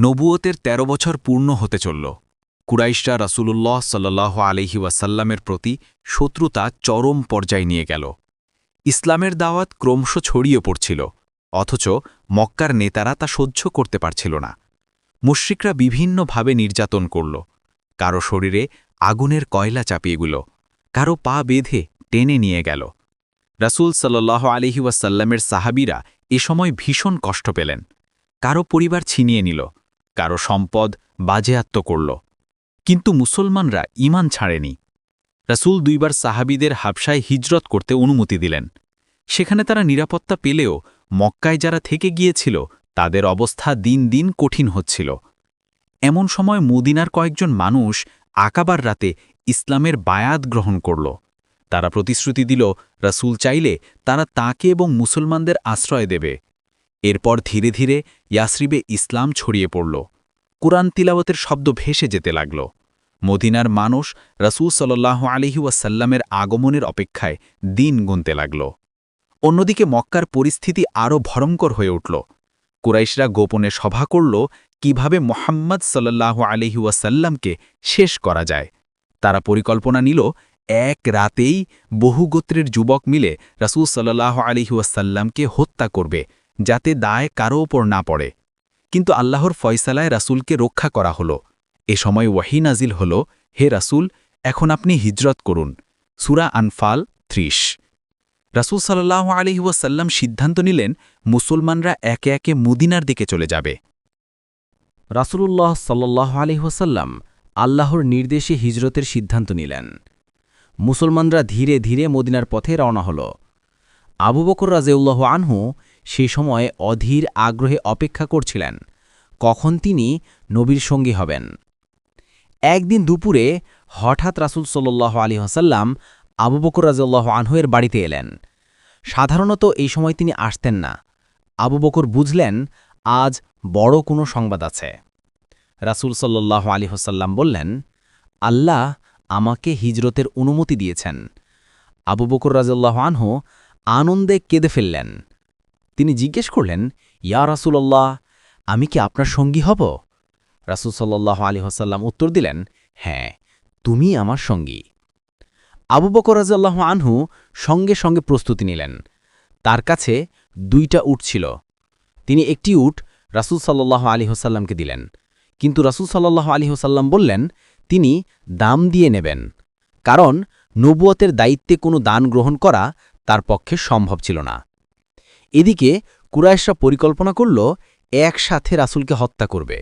নবুয়তের ১৩ বছর পূর্ণ হতে চলল। কুরাইশরা রাসূলুল্লাহ সাল্লাহ আলহি ওয়াসাল্লামের প্রতি শত্রুতা চরম পর্যায়ে নিয়ে গেল। ইসলামের দাওয়াত ক্রমশ ছড়িয়ে পড়ছিল, অথচ মক্কার নেতারা তা সহ্য করতে পারছিল না। মুশ্রিকরা বিভিন্নভাবে নির্যাতন করল। কারও শরীরে আগুনের কয়লা চাপিয়েগুলো কারও পা বেঁধে টেনে নিয়ে গেল। রাসূল সাল্লাহ আলহি ওয়াসাল্লামের সাহাবিরা এ সময় ভীষণ কষ্ট পেলেন। কারও পরিবার ছিনিয়ে নিল কারও সম্পদ বাজেয়াত্ত করল। কিন্তু মুসলমানরা ইমান ছাড়েনি। রাসূল দুইবার সাহাবিদের হাবসায় হিজরত করতে অনুমতি দিলেন। সেখানে তারা নিরাপত্তা পেলেও মক্কায় যারা থেকে গিয়েছিল, তাদের অবস্থা দিন দিন কঠিন হচ্ছিল। এমন সময় মদিনার কয়েকজন মানুষ আকাবার রাতে ইসলামের বায়াত গ্রহণ করল। তারা প্রতিশ্রুতি দিল, রাসূল চাইলে তারা তাকে এবং মুসলমানদের আশ্রয় দেবে। এরপর ধীরে ধীরে ইয়াসরিবে ইসলাম ছড়িয়ে পড়ল। কুরআন তিলাবতের শব্দ ভেসে যেতে লাগল। মদিনার মানুষ রাসূল সাল্লাহ আলিহাসাল্লামের আগমনের অপেক্ষায় দিন গুনতে লাগল। অন্যদিকে মক্কার পরিস্থিতি আরও ভয়ঙ্কর হয়ে উঠল। কুরাইশরা গোপনে সভা করল কীভাবে মোহাম্মদ সাল্লাহ আলিহাসাল্লামকে শেষ করা যায়। তারা পরিকল্পনা নিল এক রাতেই বহু গোত্রের যুবক মিলে রাসূল সাল্লাহ আলিহাসাল্লামকে হত্যা করবে। যাতে দায় কারও ওপর না পড়ে। কিন্তু আল্লাহর ফয়সালায় রাসূলকে রক্ষা করা হল। এ সময় ওয়াহি নাজিল হল, হে রাসূল, এখন আপনি হিজরত করুন। সুরা আনফাল ত্রিশ। রাসূল সাল্লাহ আলিহাসাল্লাম সিদ্ধান্ত নিলেন, মুসলমানরা একে একে মুদিনার দিকে চলে যাবে। রাসূলুল্লাহ সাল্লাহ আলহিহাসাল্লাম আল্লাহর নির্দেশে হিজরতের সিদ্ধান্ত নিলেন। মুসলমানরা ধীরে ধীরে মদিনার পথে রওনা হল। আবু বকর রাজেউল্লাহ আনহু সেই সময় অধীর আগ্রহে অপেক্ষা করছিলেন। কখন তিনি নবীর সঙ্গী হবেন? একদিন দুপুরে হঠাৎ রাসুল সাল্লাহ আলী হাসাল্লাম আবু বকর রাজউল্লাহ আনহুয়ের বাড়িতে এলেন। সাধারণত এই সময় তিনি আসতেন না। আবু বকর বুঝলেন, আজ বড় কোনো সংবাদ আছে। রাসুল সাল্লাহ আলী হাসাল্লাম বললেন, আল্লাহ আমাকে হিজরতের অনুমতি দিয়েছেন। আবু বকর রাজউল্লাহ আনহু আনন্দে কেঁদে ফেললেন। তিনি জিজ্ঞেস করলেন, ইয়া রাসুল্লাহ আমি কি আপনার সঙ্গী হব? রাসুল সাল্লাহ আলী হাসাল্লাম উত্তর দিলেন হ্যাঁ তুমি আমার সঙ্গী। আবু বকর রাজাল্লাহ আনহু সঙ্গে সঙ্গে প্রস্তুতি নিলেন। তার কাছে দুইটা উট ছিল। তিনি একটি উট রাসুল সাল্লাহ আলী হোসাল্লামকে দিলেন। কিন্তু রাসুল সাল্লাহ আলী হোসাল্লাম বললেন, তিনি দাম দিয়ে নেবেন। কারণ নবুয়তের দায়িত্বে কোনো দান গ্রহণ করা তার পক্ষে সম্ভব ছিল না। এদিকে কুরাইশরা পরিকল্পনা করল একসাথে রাসুলকে হত্যা করবে।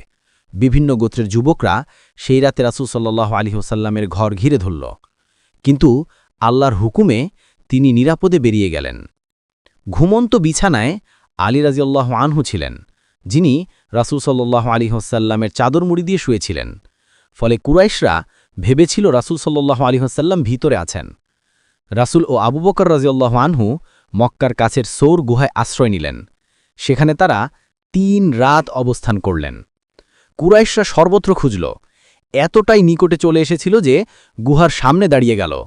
বিভিন্ন গোত্রের যুবকরা সেই রাতে রাসুল সাল্লাহ আলী হোসাল্লামের ঘর ঘিরে ধরল। কিন্তু আল্লাহর হুকুমে তিনি নিরাপদে বেরিয়ে গেলেন। ঘুমন্ত বিছানায় আলী রাজিউল্লাহ আনহু ছিলেন, যিনি রাসুল সাল্লাহ আলী হোসাল্লামের চাদর মুড়ি দিয়ে শুয়েছিলেন। ফলে কুরাইশরা ভেবেছিল রাসুল সাল্লাহ আলী হোসাল্লাম ভিতরে আছেন। রাসুল ও আবু বকর রাজিউল্লাহ আনহু মক্কার কাছের সৌর গুহায় আশ্রয় নিলেন। সেখানে তারা তিন রাত অবস্থান করলেন। কুরাইশরা সর্বত্র খুঁজল। এতটাই নিকটে চলে এসেছিল যে গুহার সামনে দাঁড়িয়ে গেল।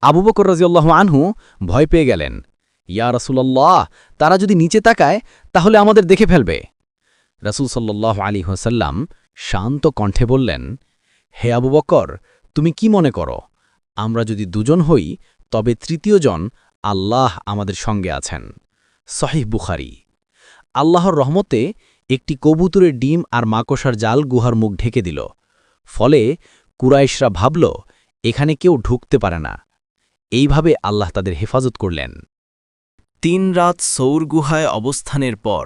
আবু বকর রাজিউল্লাহ আনহু ভয় পেয়ে গেলেন। ইয়া রসুল্লাহ তারা যদি নিচে তাকায়, তাহলে আমাদের দেখে ফেলবে। রসুল সাল্লাহ আলী হোসাল্লাম শান্ত কণ্ঠে বললেন, হে আবু বকর, তুমি কি মনে করো? আমরা যদি দুজন হই, তবে তৃতীয়জন আল্লাহ আমাদের সঙ্গে আছেন। সহিহ বুখারি। আল্লাহর রহমতে একটি কবুতরের ডিম আর মাকসার জাল গুহার মুখ ঢেকে দিল। ফলে কুরাইশরা ভাবল, এখানে কেউ ঢুকতে পারে না। এইভাবে আল্লাহ তাদের হেফাজত করলেন। তিন রাত সৌর গুহায় অবস্থানের পর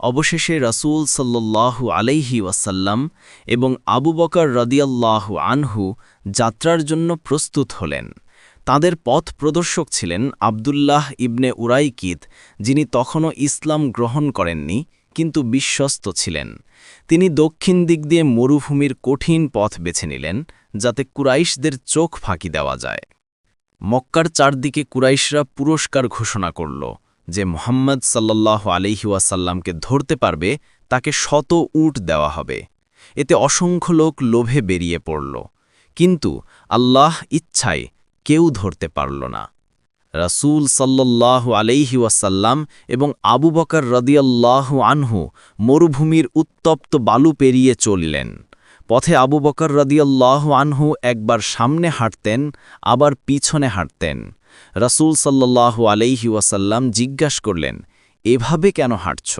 অবশেষে রাসূল সাল্লাল্লাহু আলাইহি ওয়াসাল্লাম এবং আবু বকর রদিয়াল্লাহু আনহু যাত্রার জন্য প্রস্তুত হলেন। তাদের পথ প্রদর্শক ছিলেন আবদুল্লাহ ইবনে উরাইকিদ, যিনি তখনও ইসলাম গ্রহণ করেননি, কিন্তু বিশ্বস্ত ছিলেন। তিনি দক্ষিণ দিক দিয়ে মরুভূমির কঠিন পথ বেছে নিলেন, যাতে কুরাইশদের চোখ ফাঁকি দেওয়া যায়। মক্কার চারদিকে কুরাইশরা পুরস্কার ঘোষণা করল যে মোহাম্মদ সাল্লাহ আলিহাসাল্লামকে ধরতে পারবে, তাকে শত উট দেওয়া হবে। এতে অসংখ্য লোক লোভে বেরিয়ে পড়ল। কিন্তু আল্লাহ ইচ্ছায় কেউ ধরতে পারল না। রাসূল সাল্লাল্লাহু আলাইহি ওয়াসাল্লাম এবং আবু বকর রদিয়াল্লাহু আনহু মরুভূমির উত্তপ্ত বালু পেরিয়ে চললেন। পথে আবু বকর রদিয়াল্লাহু আনহু একবার সামনে হাঁটতেন, আবার পিছনে হাঁটতেন। রাসূল সাল্লাল্লাহু আলাইহি ওয়াসাল্লাম জিজ্ঞাস করলেন, এভাবে কেন হাঁটছ?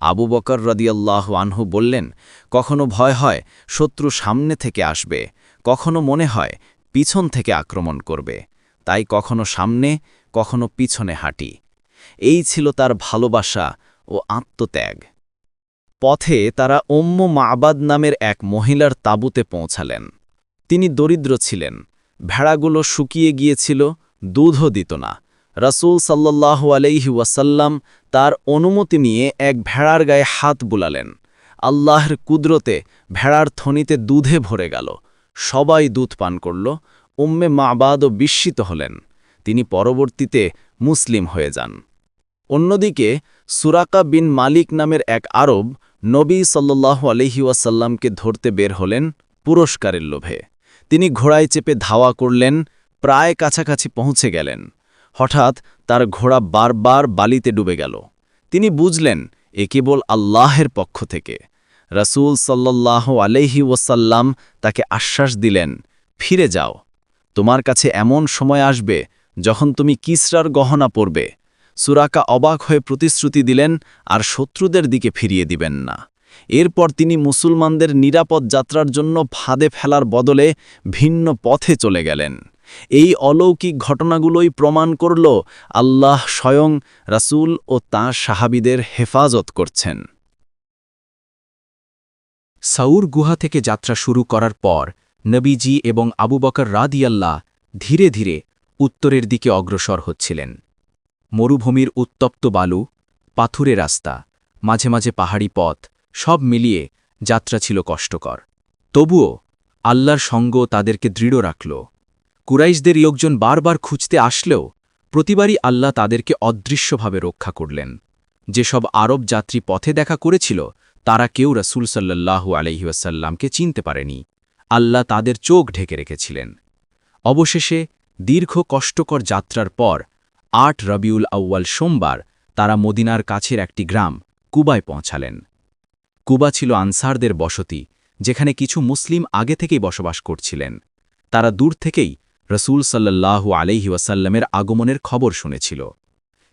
আবু বকর রদিয়াল্লাহু আনহু বললেন, কখনো ভয় হয়, শত্রু সামনে থেকে আসবে। কখনো মনে হয় পিছন থেকে আক্রমণ করবে, তাই কখনো সামনে, কখনো পিছনে হাঁটি। এই ছিল তার ভালোবাসা ও আত্মত্যাগ। পথে তারা ওম্ম মাবাদ নামের এক মহিলার তাঁবুতে পৌঁছালেন। তিনি দরিদ্র ছিলেন, ভেড়াগুলো শুকিয়ে গিয়েছিল, দুধও দিত না। রাসূল সাল্লাল্লাহু আলাইহি ওয়াসাল্লাম তার অনুমতি নিয়ে এক ভেড়ার গায়ে হাত বুলালেন। আল্লাহর কুদরতে ভেড়ার থনিতে দুধে ভরে গেল। সবাই দুধ পান করল, উম্মে মাবাদও বিস্মিত হলেন, তিনি পরবর্তীতে মুসলিম হয়ে যান। অন্যদিকে, সুরাকা বিন মালিক নামের এক আরব নবী সাল্লাল্লাহু আলহি ওয়াসাল্লামকে ধরতে বের হলেন পুরস্কারের লোভে। তিনি ঘোড়ায় চেপে ধাওয়া করলেন, প্রায় কাছাকাছি পৌঁছে গেলেন। হঠাৎ তার ঘোড়া বারবার বালিতে ডুবে গেল। তিনি বুঝলেন, এ কেবল আল্লাহের পক্ষ থেকে। রাসূল সাল্লাল্লাহ আলহি ওয়াসাল্লাম তাকে আশ্বাস দিলেন, ফিরে যাও। তোমার কাছে এমন সময় আসবে যখন তুমি কিসরার গহনা পরবে। সুরাকা অবাক হয়ে প্রতিশ্রুতি দিলেন আর শত্রুদের দিকে ফিরিয়ে দিবেন না। এরপর তিনি মুসলমানদের নিরাপদ যাত্রার জন্য ফাঁদে ফেলার বদলে ভিন্ন পথে চলে গেলেন। এই অলৌকিক ঘটনাগুলোই প্রমাণ করল আল্লাহ স্বয়ং রাসূল ও তাঁর সাহাবিদের হেফাজত করছেন। সাউর গুহা থেকে যাত্রা শুরু করার পর, নবীজি এবং আবু বকর রাদিয়াল্লাহ ধীরে ধীরে উত্তরের দিকে অগ্রসর হচ্ছিলেন। মরুভূমির উত্তপ্ত বালু, পাথুরে রাস্তা, মাঝে মাঝে পাহাড়ি পথ, সব মিলিয়ে যাত্রা ছিল কষ্টকর। তবুও আল্লাহর সঙ্গ তাদেরকে দৃঢ় রাখল। কুরাইশদের লোকজন বারবার খুঁজতে আসলেও প্রতিবারই আল্লাহ তাদেরকে অদৃশ্যভাবে রক্ষা করলেন। যেসব আরব যাত্রী পথে দেখা করেছিল তারা কেউ রসুল সাল্লাল্লাহু আলহিউসাল্লামকে চিনতে পারেনি। আল্লাহ তাদের চোখ ঢেকে রেখেছিলেন। অবশেষে দীর্ঘ কষ্টকর যাত্রার পর আট রবিউল আউয়াল সোমবার তারা মদিনার কাছের একটি গ্রাম কুবায় পৌঁছালেন। কুবা ছিল আনসারদের বসতি, যেখানে কিছু মুসলিম আগে থেকেই বসবাস করছিলেন। তারা দূর থেকেই রসুল সাল্লাল্লাহু আলহি ওয়াসাল্লামের আগমনের খবর শুনেছিল।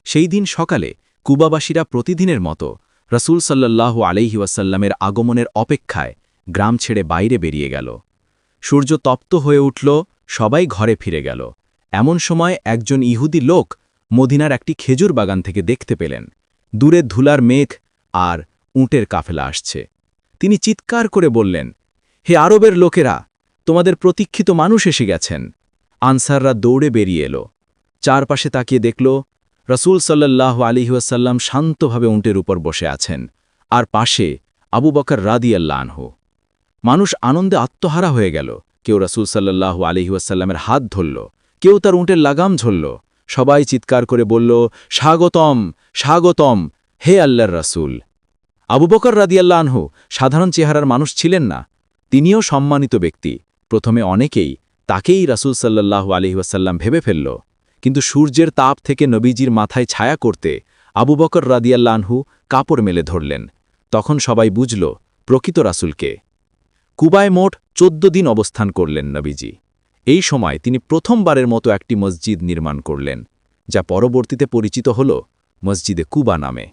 সেই দিন সকালে কুবাবাসীরা প্রতিদিনের মতো রসুল সাল্লাল্লাহু আলহি ওয়াসাল্লামের আগমনের অপেক্ষায় গ্রাম ছেড়ে বাইরে বেরিয়ে গেল। সূর্য তপ্ত হয়ে উঠল, সবাই ঘরে ফিরে গেল। এমন সময় একজন ইহুদি লোক মদিনার একটি খেজুর বাগান থেকে দেখতে পেলেন। দূরে ধুলার মেঘ আর উঁটের কাফেলা আসছে। তিনি চিৎকার করে বললেন, হে আরবের লোকেরা, তোমাদের প্রতীক্ষিত মানুষ এসে গেছেন। আনসাররা দৌড়ে বেরিয়ে এলো। চারপাশে তাকিয়ে দেখল রসুল সাল্লাহ আলিহাসাল্লাম শান্তভাবে উঁটের উপর বসে আছেন। আর পাশে আবু বকর রাদিয়াল্লাহু মানুষ আনন্দে আত্মহারা হয়ে গেল। কেউ রসুল সাল্লাহ আলিহাসাল্লামের হাত ধরল। কেউ তার উঁটের লাগাম ঝরল। সবাই চিৎকার করে বলল, স্বাগতম স্বাগতম, হে আল্লাহর রাসূল। আবু বকর রাদিয়াল্লা আনহু সাধারণ চেহারার মানুষ ছিলেন না। তিনিও সম্মানিত ব্যক্তি। প্রথমে অনেকেই তাকেই রাসূল সাল্লাল্লাহু আলহিহাসাল্লাম ভেবে ফেলল। কিন্তু সূর্যের তাপ থেকে নবীজির মাথায় ছায়া করতে আবু বকর রাদিয়াল্লা আনহু কাপড় মেলে ধরলেন। তখন সবাই বুঝল, প্রকৃত রাসুলকে। কুবায় মোট চোদ্দ দিন অবস্থান করলেন নবীজি। এই সময় তিনি প্রথমবারের মতো একটি মসজিদ নির্মাণ করলেন, যা পরবর্তীতে পরিচিত হল মসজিদে কুবা নামে।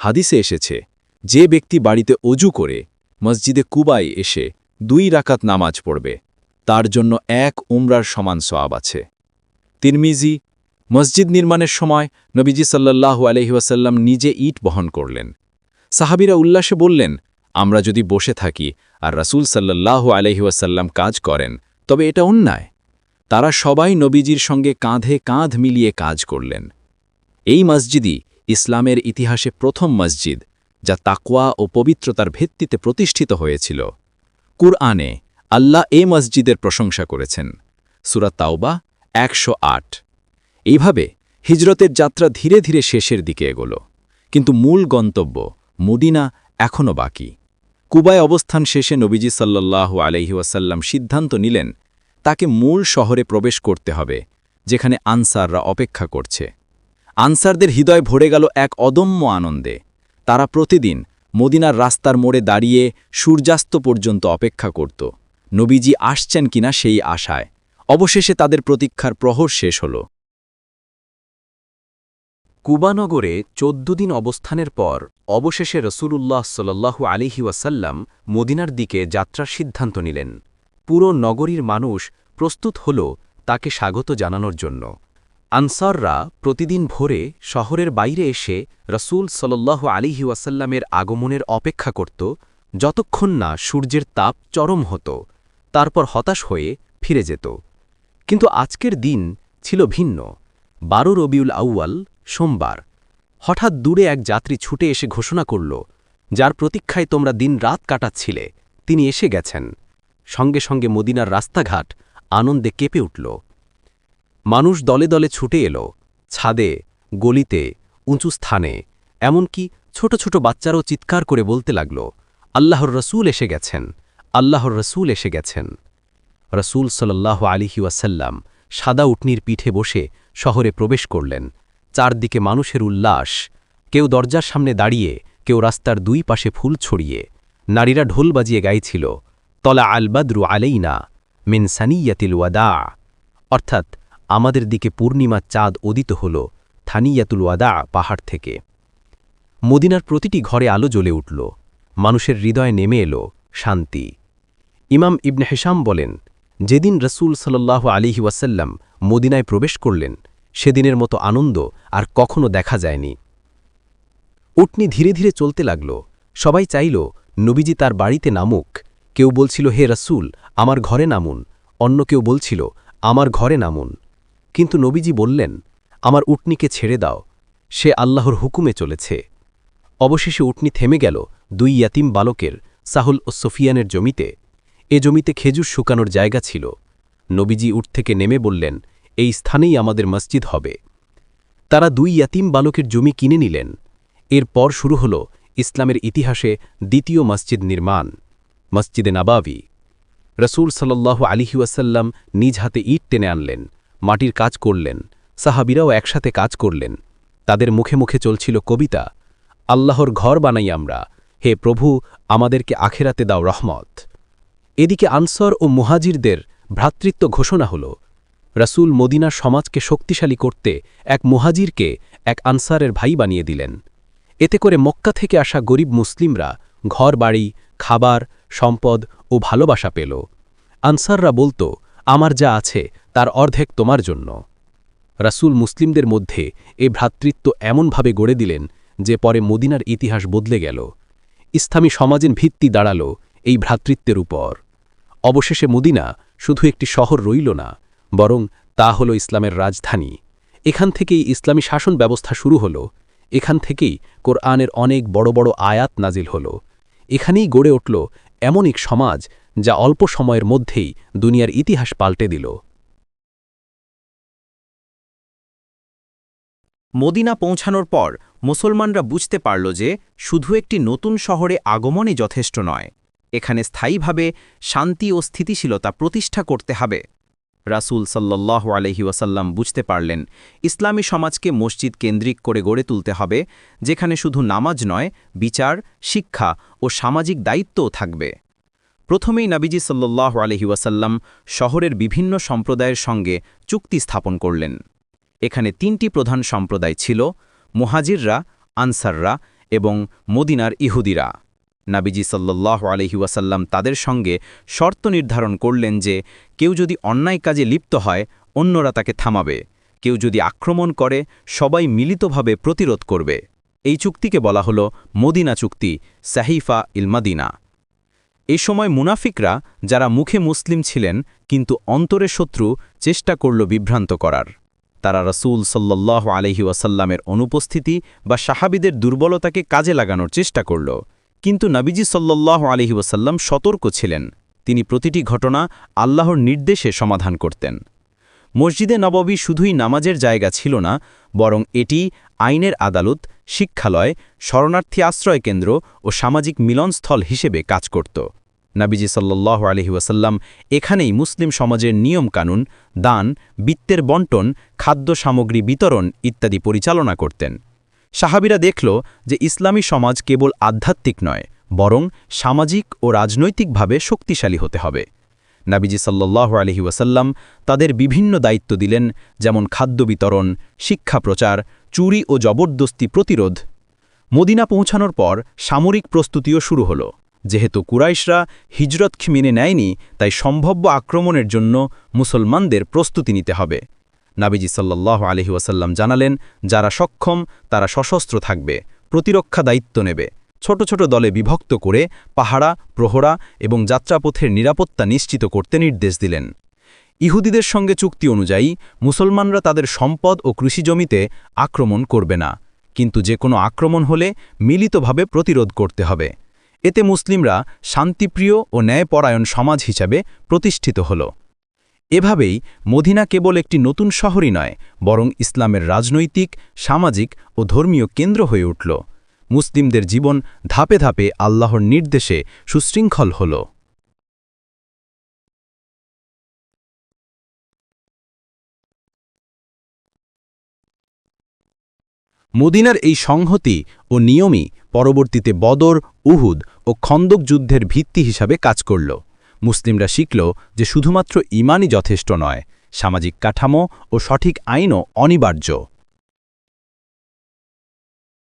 হাদিসে এসেছে, যে ব্যক্তি বাড়িতে অজু করে, মসজিদে কুবায় এসে দুই রাকাত নামাজ পড়বে, তার জন্য এক উমরার সমান সোয়াব আছে। তিরমিজি মসজিদ নির্মাণের সময় নবীজি সাল্লাল্লাহু আলহিহাসাল্লাম নিজে ইট বহন করলেন। সাহাবিরা উল্লাসে বললেন, আমরা যদি বসে থাকি আর রাসূল সাল্লাল্লাহু আলহিহাসাল্লাম কাজ করেন, তবে এটা অন্যায়। তারা সবাই নবীজির সঙ্গে কাঁধে কাঁধ মিলিয়ে কাজ করলেন। এই মসজিদই ইসলামের ইতিহাসে প্রথম মসজিদ, যা তাকওয়া ও পবিত্রতার ভিত্তিতে প্রতিষ্ঠিত হয়েছিল। কুরআনে আল্লাহ এ মসজিদের প্রশংসা করেছেন। সুরাত তাওবা একশো আট। এইভাবে হিজরতের যাত্রা ধীরে ধীরে শেষের দিকে এগোল। কিন্তু মূল গন্তব্য মুদিনা এখনও বাকি। কুবায় অবস্থান শেষে নবীজি সাল্লাল্লাহু আলহি ওয়াসাল্লাম সিদ্ধান্ত নিলেন, তাকে মূল শহরে প্রবেশ করতে হবে, যেখানে আনসাররা অপেক্ষা করছে। আনসারদের হৃদয় ভরে গেল এক অদম্য আনন্দে। তারা প্রতিদিন মদিনার রাস্তার মোড়ে দাঁড়িয়ে সূর্যাস্ত পর্যন্ত অপেক্ষা করত। নবীজি আসছেন কিনা সেই আশায় অবশেষে তাদের প্রতীক্ষার প্রহর শেষ হল। কুবানগরে চোদ্দ দিন অবস্থানের পর অবশেষে রসুলুল্লাহ সাল্লাহু আলিহি ওয়াসাল্লাম মদিনার দিকে যাত্রার সিদ্ধান্ত নিলেন। পুরো নগরীর মানুষ প্রস্তুত হল তাকে স্বাগত জানানোর জন্য। আনসাররা প্রতিদিন ভোরে শহরের বাইরে এসে রসুল সাল্লাহ আলিহি ওয়াসাল্লামের আগমনের অপেক্ষা করত, যতক্ষণ না সূর্যের তাপ চরম হতো, তারপর হতাশ হয়ে ফিরে যেত। কিন্তু আজকের দিন ছিল ভিন্ন। বারো রবিউল আউয়াল, সোমবার। হঠাৎ দূরে এক যাত্রী ছুটে এসে ঘোষণা করল, যার প্রতীক্ষায় তোমরা দিন রাত কাটাচ্ছিলে, তিনি এসে গেছেন। সঙ্গে সঙ্গে মদিনার রাস্তাঘাট আনন্দে কেঁপে উঠল। মানুষ দলে দলে ছুটে এলো, ছাদে, গলিতে, উঁচু স্থানে, এমনকি ছোট ছোট বাচ্চারাও চিৎকার করে বলতে লাগল, আল্লাহর রসুল এসে গেছেন, আল্লাহর রসুল এসে গেছেন। রসুল সাল্লাহ আলিহি ওয়াসাল্লাম সাদা উটনির পিঠে বসে শহরে প্রবেশ করলেন। চারদিকে মানুষের উল্লাস। কেউ দরজার সামনে দাঁড়িয়ে, কেউ রাস্তার দুই পাশে ফুল ছড়িয়ে। নারীরা ঢোল বাজিয়ে গাইছিল, তলা আলবাদ্রু আলাইনা মিন সানিয়াতিল ওয়াদা। অর্থাৎ আমাদের দিকে পূর্ণিমা চাঁদ উদিত হল থানিয়াতুল ওয়াদা পাহাড় থেকে। মদিনার প্রতিটি ঘরে আলো জ্বলে উঠল। মানুষের হৃদয়ে নেমে এলো শান্তি। ইমাম ইবনে হেসাম বলেন যেদিন রসুল সাল্লাহ আলিহি ওয়াসাল্লাম মদিনায় প্রবেশ করলেন, সেদিনের মতো আনন্দ আর কখনো দেখা যায়নি। উটনি ধীরে ধীরে চলতে লাগল। সবাই চাইল, নবীজি তার বাড়িতে নামুক। কেউ বলছিল, হে রসুল, আমার ঘরে নামুন। অন্য কেউ বলছিল, আমার ঘরে নামুন। কিন্তু নবীজি বললেন, আমার উটনিকে ছেড়ে দাও। সে আল্লাহর হুকুমে চলেছে। অবশেষে উটনি থেমে গেল দুই ইয়াতিম বালকের, সাহুল ও সোফিয়ানের জমিতে। এ জমিতে খেজুর শুকানোর জায়গা ছিল। নবীজি উঠ থেকে নেমে বললেন, এই স্থানেই আমাদের মসজিদ হবে। তারা দুই ইয়াতিম বালকের জমি কিনে নিলেন। এরপর শুরু হল ইসলামের ইতিহাসে দ্বিতীয় মসজিদ নির্মাণ, মসজিদে নাবাবি। রসুল সাল্লাহ আলিহি ওয়াসাল্লাম নিজ হাতে ইট টেনে আনলেন, মাটির কাজ করলেন, সাহাবিরাও একসাথে কাজ করলেন। তাদের মুখে মুখে চলছিল কবিতা, আল্লাহর ঘর বানাই আমরা, হে প্রভু, আমাদেরকে আখেরাতে দাও রহমত। এদিকে আনসর ও মুহাজিরদের ভ্রাতৃত্ব ঘোষণা হল, রসুল মদিনার সমাজকে শক্তিশালী করতে এক মুহাজিরকে এক আনসারের ভাই বানিয়ে দিলেন। এতে করে মক্কা থেকে আসা গরিব মুসলিমরা ঘর বাড়ি খাবার, সম্পদ ও ভালোবাসা পেল। আনসাররা বলতো, আমার যা আছে, তার অর্ধেক তোমার জন্য। রাসূল মুসলিমদের মধ্যে এ ভ্রাতৃত্ব এমনভাবে গড়ে দিলেন যে পরে মদিনার ইতিহাস বদলে গেল। ইসলামী সমাজের ভিত্তি দাঁড়াল এই ভ্রাতৃত্বের উপর। অবশেষে মদিনা শুধু একটি শহর রইল না, বরং তা হল ইসলামের রাজধানী। এখান থেকেই ইসলামী শাসন ব্যবস্থা শুরু হল, এখান থেকেই কোরআনের অনেক বড় বড় আয়াত নাজিল হল। এখানেই গড়ে উঠল এমন এক সমাজ যা অল্প সময়ের মধ্যেই দুনিয়ার ইতিহাস পাল্টে দিল। মদিনা পৌঁছানোর পর মুসলমানরা বুঝতে পারল যে শুধু একটি নতুন শহরে আগমনই যথেষ্ট নয়। এখানে স্থায়ীভাবে শান্তি ও স্থিতিশীলতা প্রতিষ্ঠা করতে হবে। রাসূল সাল্লাহ আলহি ওয়াসাল্লাম বুঝতে পারলেন, ইসলামী সমাজকে মসজিদ কেন্দ্রিক করে গড়ে তুলতে হবে, যেখানে শুধু নামাজ নয়, বিচার, শিক্ষা ও সামাজিক দায়িত্বও থাকবে। প্রথমেই নাবিজি সাল্লাহ আলহি ওয়াসাল্লাম শহরের বিভিন্ন সম্প্রদায়ের সঙ্গে চুক্তি স্থাপন করলেন। এখানে তিনটি প্রধান সম্প্রদায় ছিল, মুহাজিররা, আনসাররা এবং মদিনার ইহুদিরা। নাবিজি সাল্লাহ ওয়াসাল্লাম তাদের সঙ্গে শর্ত নির্ধারণ করলেন যে, কেউ যদি অন্যায় কাজে লিপ্ত হয়, অন্যরা তাকে থামাবে। কেউ যদি আক্রমণ করে, সবাই মিলিতভাবে প্রতিরোধ করবে। এই চুক্তিকে বলা হল মদিনা চুক্তি, সাহিফা ইলমাদিনা এ সময় মুনাফিকরা, যারা মুখে মুসলিম ছিলেন, কিন্তু অন্তরে শত্রু, চেষ্টা করল বিভ্রান্ত করার। তারা রসুল সাল্লাহ আলহি ওয়াসাল্লামের অনুপস্থিতি বা সাহাবিদের দুর্বলতাকে কাজে লাগানোর চেষ্টা করল। কিন্তু নাবিজি সাল্লাহ আলহি ওয়াসাল্লাম সতর্ক ছিলেন। তিনি প্রতিটি ঘটনা আল্লাহর নির্দেশে সমাধান করতেন। মসজিদে নববী শুধুই নামাজের জায়গা ছিল না, বরং এটি আইনের আদালত, শিক্ষালয়, শরণার্থী আশ্রয় কেন্দ্র ও সামাজিক মিলনস্থল হিসেবে কাজ করত। নাবিজি সাল্লাহ ওয়াসাল্লাম এখানেই মুসলিম সমাজের নিয়মকানুন, দান, বিত্তের বন্টন, খাদ্য সামগ্রী বিতরণ ইত্যাদি পরিচালনা করতেন। সাহাবিরা দেখল যে ইসলামী সমাজ কেবল আধ্যাত্মিক নয়, বরং সামাজিক ও রাজনৈতিকভাবে শক্তিশালী হতে হবে। নাবিজি সাল্লাহ আলহি ওয়াসাল্লাম তাদের বিভিন্ন দায়িত্ব দিলেন, যেমন খাদ্য বিতরণ, শিক্ষা প্রচার, চুরি ও জবরদস্তি প্রতিরোধ। মদিনা পৌঁছানোর পর সামরিক প্রস্তুতিও শুরু হল। যেহেতু কুরাইশরা হিজরত মেনে নেয়নি, তাই সম্ভাব্য আক্রমণের জন্য মুসলমানদের প্রস্তুতি নিতে হবে। নাবিজি সাল্লাহ আলহি ওয়াসাল্লাম জানালেন, যারা সক্ষম, তারা সশস্ত্র থাকবে, প্রতিরক্ষা দায়িত্ব নেবে। ছোট ছোট দলে বিভক্ত করে পাহারা প্রহরা এবং যাত্রাপথের নিরাপত্তা নিশ্চিত করতে নির্দেশ দিলেন। ইহুদিদের সঙ্গে চুক্তি অনুযায়ী, মুসলমানরা তাদের সম্পদ ও কৃষিজমিতে আক্রমণ করবে না। কিন্তু যে কোনো আক্রমণ হলে মিলিতভাবে প্রতিরোধ করতে হবে। এতে মুসলিমরা শান্তিপ্রিয় ও ন্যায়পরায়ণ সমাজ হিসাবে প্রতিষ্ঠিত হল। এভাবেই মদিনা কেবল একটি নতুন শহরই নয়, বরং ইসলামের রাজনৈতিক, সামাজিক ও ধর্মীয় কেন্দ্র হয়ে উঠল। মুসলিমদের জীবন ধাপে ধাপে আল্লাহর নির্দেশে সুশৃঙ্খল হল। মদিনার এই সংহতি ও নিয়মই পরবর্তীতে বদর, উহুদ ও খন্দক যুদ্ধের ভিত্তি হিসাবে কাজ করল। মুসলিমরা শিখল যে শুধুমাত্র ইমানই যথেষ্ট নয় সামাজিক কাঠামো ও সঠিক আইনও অনিবার্য।